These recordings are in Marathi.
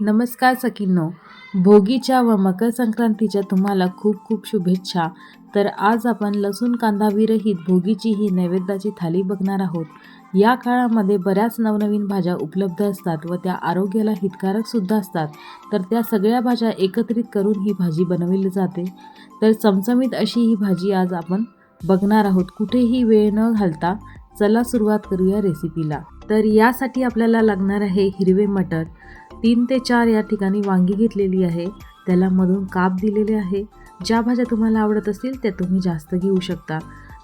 नमस्कार सखींनो. भोगीच्या व मकर संक्रांतीच्या तुम्हाला खूप खूप शुभेच्छा. तर आज आपण लसूण कांदा विरहित भोगीची ही नैवेद्याची थाली बघणार आहोत. या काळामध्ये बऱ्याच नवनवीन भाज्या उपलब्ध असतात व त्या आरोग्याला हितकारक सुद्धा असतात. तर त्या सगळ्या भाज्या एकत्रित करून ही भाजी बनवली जाते. तर चमचमीत अशी ही भाजी आज आपण बघणार आहोत. कुठेही वेळ न घालता चला सुरुवात करूया रेसिपीला तर यासाठी आपल्याला लागणार आहे हिरवे मटर. तीन ते चार या ठिकाणी वांगी घेतलेली आहे. त्याला मधून काप दिलेले आहे. ज्या भाज्या तुम्हाला आवडत असतील त्या तुम्ही जास्त घेऊ शकता.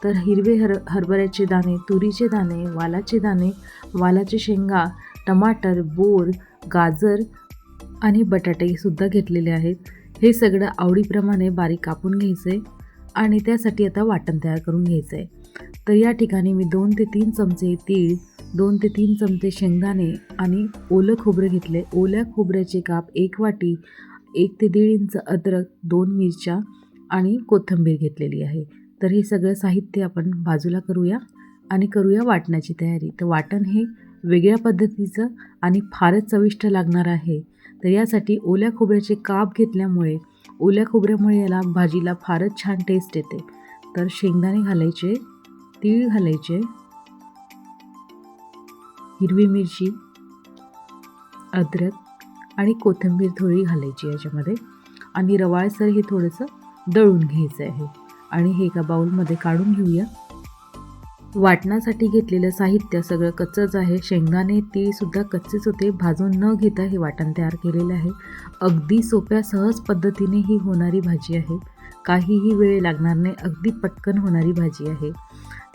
तर हिरवे हर हरभऱ्याचे दाणे तुरीचे दाणे वालाचे दाणे वालाचे शेंगा टमाटर बोर गाजर आणि बटाटेसुद्धा घेतलेले आहेत. हे सगळं आवडीप्रमाणे बारीक कापून घ्यायचं आहे आणि त्यासाठी आता वाटण तयार करून घ्यायचं आहे तर या ठिकाणी मी दोन ते तीन चमचे तीळ दोन ते तीन चमचे शेंगदाणे आणि ओलं खोबरं घेतले. ओल्या खोबऱ्याचे काप एक वाटी एक ते दीड इंच अद्रक दोन मिरच्या आणि कोथिंबीर घेतलेली आहे. तर हे सगळं साहित्य आपण बाजूला करूया आणि करूया वाटण्याची तयारी. तर वाटण हे वेगळ्या पद्धतीचं आणि फारच चविष्ट लागणार आहे. तर यासाठी ओल्या खोबऱ्याचे काप घेतल्यामुळे ओल्या खोबऱ्यामुळे याला भाजीला फारच छान टेस्ट येते. तर शेंगदाणे घालायचे तीळ घालायचे हिरवी मिरची अद्रक आणि कोथिंबीर थोडी घालायची याच्यामध्ये. आणि रवाळसर हे थोडंसं दळून घ्यायचं आहे. आणि हे एका बाऊलमध्ये काढून घेऊया. वाटणासाठी घेतलेलं साहित्य सगळं कच्चंच आहे. शेंगदाणे तीळसुद्धा कच्चेच होते. भाजून न घेता हे वाटण तयार केलेलं आहे. अगदी सोप्या सहज पद्धतीने ही होणारी भाजी आहे. काहीही वेळ लागणार नाही. अगदी पटकन होणारी भाजी आहे.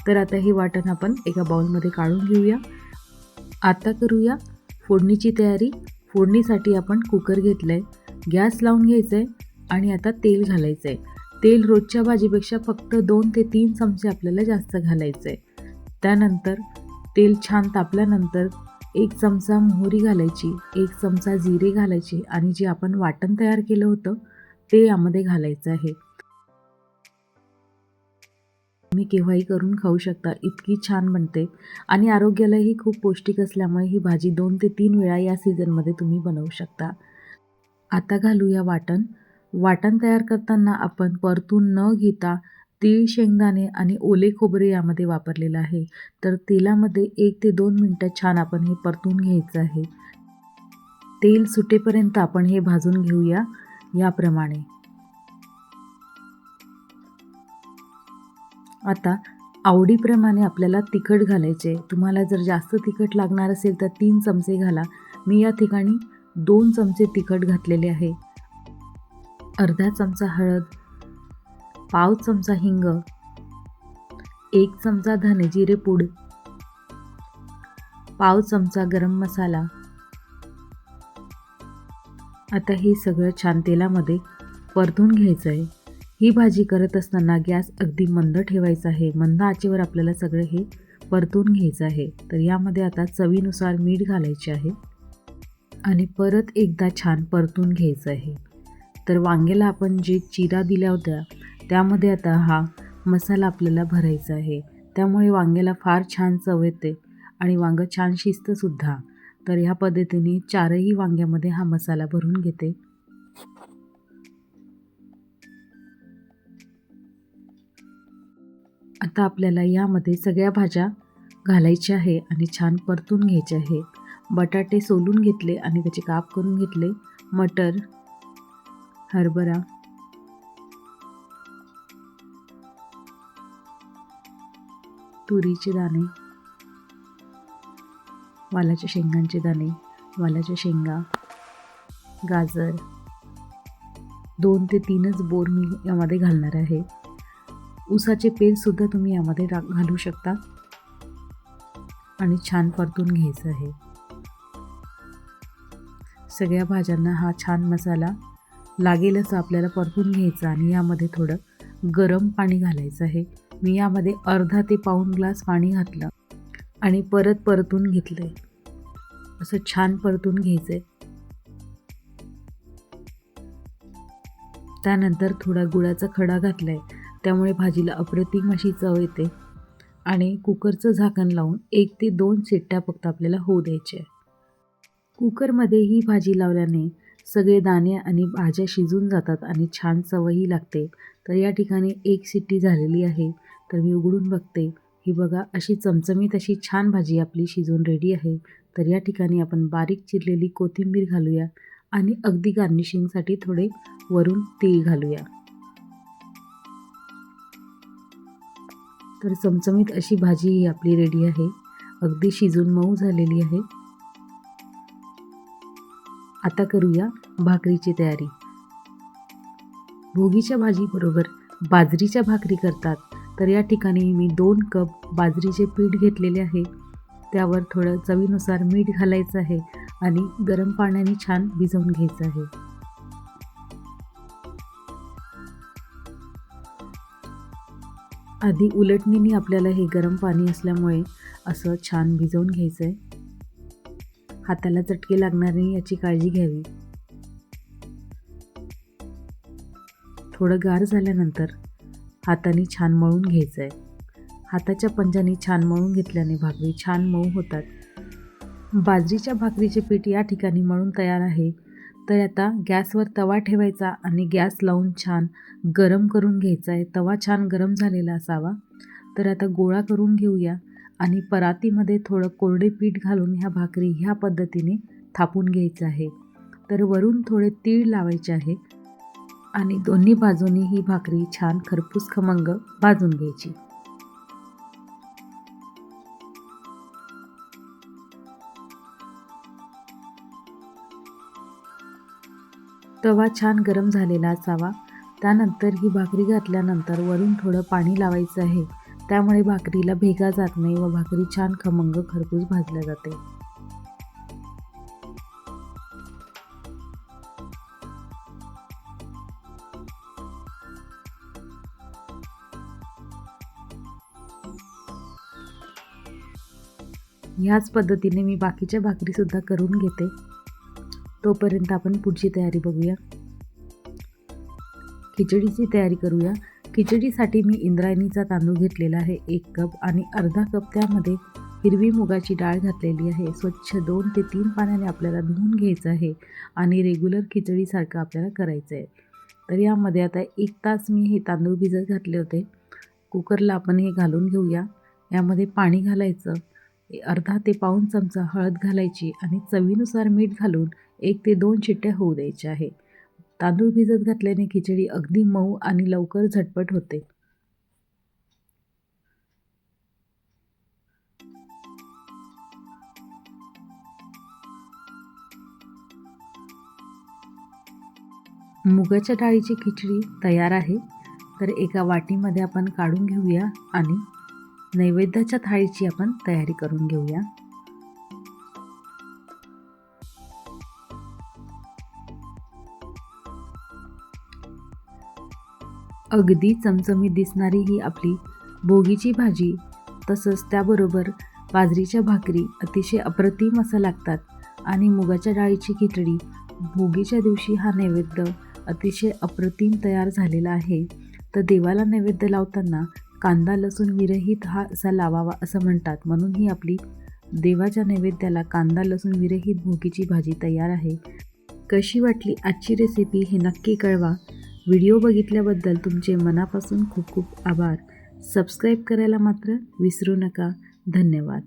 तर आता हे वाटण आपण एका बाउलमध्ये काढून घेऊया. आता करूया फोडणीची तयारी. फोडणीसाठी आपण कुकर घेतलं आहे गॅस लावून घ्यायचं आहे आणि आता तेल घालायचं आहे तेल रोजच्या भाजीपेक्षा फक्त दोन ते तीन चमचे आपल्याला जास्त घालायचं आहे त्यानंतर तेल छान तापल्यानंतर एक चमचा मोहरी घालायची एक चमचा जिरे घालायची आणि जे आपण वाटण तयार केलं होतं ते यामध्ये घालायचं आहे. तुम्ही केव्हाही करून खाऊ शकता इतकी छान बनते. आणि आरोग्यालाही खूप पौष्टिक असल्यामुळे ही भाजी दोन ते तीन वेळा या सीझनमध्ये तुम्ही बनवू शकता. आता घालूया वाटण. वाटण तयार करताना आपण परतून न घेता तीळ शेंगदाणे आणि ओले खोबरे यामध्ये वापरलेलं आहे. तर तेलामध्ये एक ते दोन मिनटं छान आपण हे परतून घ्यायचं आहे. तेल सुटेपर्यंत आपण हे भाजून घेऊया याप्रमाणे. आता आवडीप्रमाणे आपल्याला तिखट घालायचे. तुम्हाला जर जास्त तिखट लागणार असेल तर तीन चमचे घाला. मी या ठिकाणी दोन चमचे तिखट घातलेले आहे. अर्धा चमचा हळद पाव चमचा हिंग एक चमचा धने जिरे पूड पाव चमचा गरम मसाला. आता हे सगळं छान तेलामध्ये परतून घ्यायचं आहे ही भाजी करत असताना गॅस अगदी मंद ठेवायचा आहे. मंद आचेवर आपल्याला सगळं हे परतून घ्यायचं आहे. तर यामध्ये आता चवीनुसार मीठ घालायचे आहे आणि परत एकदा छान परतून घ्यायचं आहे. तर वांग्याला आपण जे चिरा दिल्या होत्या त्यामध्ये आता हा मसाला आपल्याला भरायचा आहे. त्यामुळे वांग्याला फार छान चव येते आणि वांगं छान शिस्तसुद्धा तर ह्या पद्धतीने चारही वांग्यामध्ये हा मसाला भरून घेते. आता आपल्याला यामध्ये सगळ्या भाज्या घालायच्या आहे आणि छान परतून घ्यायचे आहे. बटाटे सोलून घेतले आणि त्याचे काप करून घेतले. मटर हरभरा तुरीचे दाणे वालाच्या शेंगांचे दाणे वालाच्या शेंगा गाजर. दोन ते तीनच बोर मी यामध्ये घालणार आहे. उसाचे पेलसुद्धा तुम्ही यामध्ये रा घालू शकता. आणि छान परतून घ्यायचं आहे. सगळ्या भाज्यांना हा छान मसाला लागेलच आपल्याला परतून घ्यायचा आणि यामध्ये थोडं गरम पाणी घालायचं आहे. मी यामध्ये अर्धा ते पाऊण ग्लास पाणी घातलं आणि परत परतून घेतलं आहे असं छान परतून घ्यायचं आहे त्यानंतर थोडा गुळाचा खडा घातला आहे त्यामुळे भाजीला अप्रतिम अशी चव येते. आणि कुकरचं झाकण लावून एक ते दोन शिट्ट्या फक्त आपल्याला होऊ द्यायचे कुकरमध्ये ही भाजी लावल्याने सगळे दाणे आणि भाज्या शिजून जातात आणि छान चवही लागते. तर या ठिकाणी एक शिट्टी झालेली आहे. तर मी उघडून बघते. ही बघा अशी चमचमीत अशी छान भाजी आपली शिजून रेडी आहे. तर या ठिकाणी आपण बारीक चिरलेली कोथिंबीर घालूया आणि अगदी गार्निशिंगसाठी थोडे वरून तीळ घालूया. तर चमचमीत अशी भाजी ही आपली रेडी आहे. अगदी शिजून मऊ झालेली आहे. आता करूया भाकरीची तयारी. भोगीच्या भाजीबरोबर बाजरीच्या भाकरी करतात. तर या ठिकाणी मी दोन कप बाजरीचे पीठ घेतलेले आहे. त्यावर थोडं चवीनुसार मीठ घालायचं आहे आणि गरम पाण्याने छान भिजवून घ्यायचं आहे. आधी उलटणीने आपल्याला हे गरम पाणी असल्यामुळे असं छान भिजवून घ्यायचं आहे हाताला चटके लागणार नाही याची काळजी घ्यावी. थोडं गार झाल्यानंतर हाताने छान मळून घ्यायचं आहे हाताच्या पंजाने छान मळून घेतल्याने भाकरी छान मऊ होतात. बाजरीच्या भाकरीचे पीठ या ठिकाणी मळून तयार आहे. तर आता गॅसवर तवा ठेवायचा आणि गॅस लावून छान गरम करून घ्यायचा आहे. तवा छान गरम झालेला असावा. तर आता गोळा करून घेऊया आणि परातीमध्ये थोडं कोरडे पीठ घालून ह्या भाकरी ह्या पद्धतीने थापून घ्यायचं आहे. तर वरून थोडे तीळ लावायचे आहे आणि दोन्ही बाजूनी ही भाकरी छान खरपूस खमंग भाजून घ्यायची. तवा छान गरम झालेला असावा. त्यानंतर ही भाकरी घातल्यानंतर वरून थोडं पाणी लावायचं आहे. त्यामुळे भाकरीला भेगा जात नाही व भाकरी छान खमंग खरपूस भाजल्या जाते. ह्याच पद्धतीने मी बाकीच्या भाकरीसुद्धा करून घेते. तोपर्यंत आपण पुढची तयारी बघूया. खिचडीची तयारी करूया. खिचडीसाठी मी इंद्रायणीचा तांदूळ घेतलेला आहे एक कप आणि अर्धा कप त्यामध्ये हिरवी मुगाची डाळ घातलेली आहे. स्वच्छ दोन ते तीन पाण्याने आपल्याला धुवून घ्यायचं आहे आणि रेग्युलर खिचडीसारखं आपल्याला करायचं आहे. तर यामध्ये आता एक तास मी हे तांदूळ भिजत घातले होते. कुकरला आपण हे घालून घेऊया. यामध्ये पाणी घालायचं. अर्धा ते पाऊण चमचा हळद घालायची आणि चवीनुसार मीठ घालून एक ते दोन शिट्ट्या होऊ द्यायच्या आहे तांदूळ भिजत घातल्याने खिचडी अगदी मऊ आणि लवकर झटपट होते. मुगाच्या डाळीची खिचडी तयार आहे. तर एका वाटीमध्ये आपण काढून घेऊया आणि नैवेद्याच्या थाळीची आपण तयारी करून घेऊया. अगदी चमचमीत दिसणारी ही आपली भोगीची भाजी. तसंच त्याबरोबर बाजरीच्या भाकरी अतिशय अप्रतिम असं लागतात. आणि मुगाच्या डाळीची खिचडी भोगीच्या दिवशी हा नैवेद्य अतिशय अप्रतिम तयार झालेला आहे. तर देवाला नैवेद्य लावताना कांदा लसूण विरहित हा असा लावावा असं म्हणतात. म्हणून ही आपली देवाच्या नैवेद्याला कांदा लसूण विरहित भोगीची भाजी तयार आहे. कशी वाटली आजची रेसिपी हे नक्की कळवा. व्हिडिओ बघितल्याबद्दल तुमचे मनापासून खूप खूप आभार. सबस्क्राईब करायला मात्र विसरू नका. धन्यवाद.